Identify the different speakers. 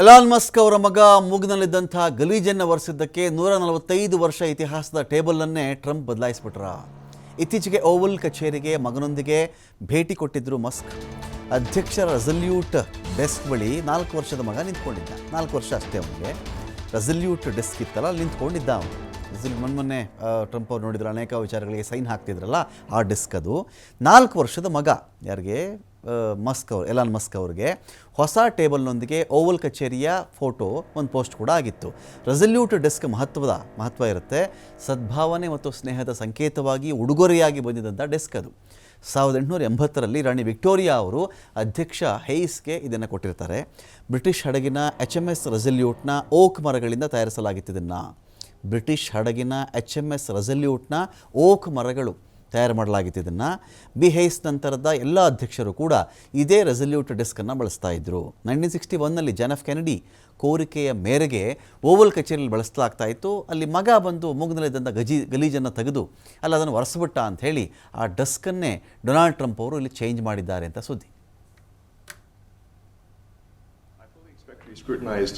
Speaker 1: Elon Musk ಅವರ ಮಗ ಮೂಗ್ನಲ್ಲಿದ್ದಂಥ ಗಲೀಜನ್ನು ಒರೆಸಿದ್ದಕ್ಕೆ ನೂರ ನಲವತ್ತೈದು ವರ್ಷ ಇತಿಹಾಸದ ಟೇಬಲನ್ನೇ ಟ್ರಂಪ್ ಬದಲಾಯಿಸ್ಬಿಟ್ರ. ಇತ್ತೀಚೆಗೆ ಓವಲ್ ಕಚೇರಿಗೆ ಮಗನೊಂದಿಗೆ ಭೇಟಿ ಕೊಟ್ಟಿದ್ರು ಮಸ್ಕ್. ಅಧ್ಯಕ್ಷ ರೆಸಲ್ಯೂಟ್ ಡೆಸ್ಕ್ ಬಳಿ ನಾಲ್ಕು ವರ್ಷದ ಮಗ ನಿಂತ್ಕೊಂಡಿದ್ದ. ನಾಲ್ಕು ವರ್ಷ ಅಷ್ಟೇ ಅವನಿಗೆ. ರೆಸಲ್ಯೂಟ್ ಡೆಸ್ಕ್ ಇತ್ತಲ್ಲ ನಿಂತ್ಕೊಂಡಿದ್ದ ಅವನು. ರೆಸಲ್ಯೂಟ್ ಮೊನ್ನೆ ಟ್ರಂಪ್ ಅವ್ರು ನೋಡಿದ್ರು ಅನೇಕ ವಿಚಾರಗಳಿಗೆ ಸೈನ್ ಹಾಕ್ತಿದ್ರಲ್ಲ, ಆ ಡೆಸ್ಕ್ ಅದು. ನಾಲ್ಕು ವರ್ಷದ ಮಗ. ಯಾರಿಗೆ? ಮಸ್ಕ್ ಅವರು, ಎಲಾನ್ ಮಸ್ಕ್ ಅವ್ರಿಗೆ ಹೊಸ ಟೇಬಲ್ನೊಂದಿಗೆ ಓವಲ್ ಕಚೇರಿಯ ಫೋಟೋ, ಒಂದು ಪೋಸ್ಟ್ ಕೂಡ ಆಗಿತ್ತು. ರೆಸಲ್ಯೂಟ್ ಡೆಸ್ಕ್ ಮಹತ್ವದ, ಮಹತ್ವ ಇರುತ್ತೆ. ಸದ್ಭಾವನೆ ಮತ್ತು ಸ್ನೇಹದ ಸಂಕೇತವಾಗಿ ಉಡುಗೊರೆಯಾಗಿ ಬಂದಿದ್ದಂಥ ಡೆಸ್ಕ್ ಅದು. ಸಾವಿರದ ಎಂಟುನೂರ ಎಂಬತ್ತರಲ್ಲಿ ರಾಣಿ ವಿಕ್ಟೋರಿಯಾ ಅವರು ಅಧ್ಯಕ್ಷ ಹೇಯ್ಸ್ಗೆ ಇದನ್ನು ಕೊಟ್ಟಿರ್ತಾರೆ. ಬ್ರಿಟಿಷ್ ಹಡಗಿನ ಎಚ್ ಎಂ ಎಸ್ ರೆಸಲ್ಯೂಟ್ನ ಓಕ್ ಮರಗಳಿಂದ ತಯಾರಿಸಲಾಗಿತ್ತು ಇದನ್ನು. ಬ್ರಿಟಿಷ್ ಹಡಗಿನ ಎಚ್ ಎಂ ಎಸ್ ರೆಸಲ್ಯೂಟ್ನ ಓಕ್ ಮರಗಳು ತಯಾರು ಮಾಡಲಾಗಿತ್ತು ಇದನ್ನು. ಬಿ ಹೇಸ್ ನಂತರದ ಎಲ್ಲ ಅಧ್ಯಕ್ಷರು ಕೂಡ ಇದೇ ರೆಸಲ್ಯೂಟ್ ಡೆಸ್ಕನ್ನು ಬಳಸ್ತಾ ಇದ್ದರು ನೈನ್ಟೀನ್ ಸಿಕ್ಸ್ಟಿ ಒನ್ನಲ್ಲಿ ಜಾನ್ ಎಫ್ ಕೆನಡಿ ಕೋರಿಕೆಯ ಮೇರೆಗೆ ಓವಲ್ ಕಚೇರಿಯಲ್ಲಿ ಬಳಸಲಾಗ್ತಾ ಇತ್ತು. ಅಲ್ಲಿ ಮಗ ಬಂದು ಮೂಗಿನಲ್ಲಿದ್ದಂಥ ಗಜಿ, ಗಲೀಜನ್ನು ತೆಗೆದು ಅಲ್ಲಿ ಅದನ್ನು ಒರೆಸ್ಬಿಟ್ಟ ಹೇಳಿ ಆ ಡೆಸ್ಕನ್ನೇ ಡೊನಾಲ್ಡ್ ಟ್ರಂಪ್ ಅವರು ಇಲ್ಲಿ ಚೇಂಜ್ ಮಾಡಿದ್ದಾರೆ ಅಂತ ಸುದ್ದಿ.
Speaker 2: Scrutinized.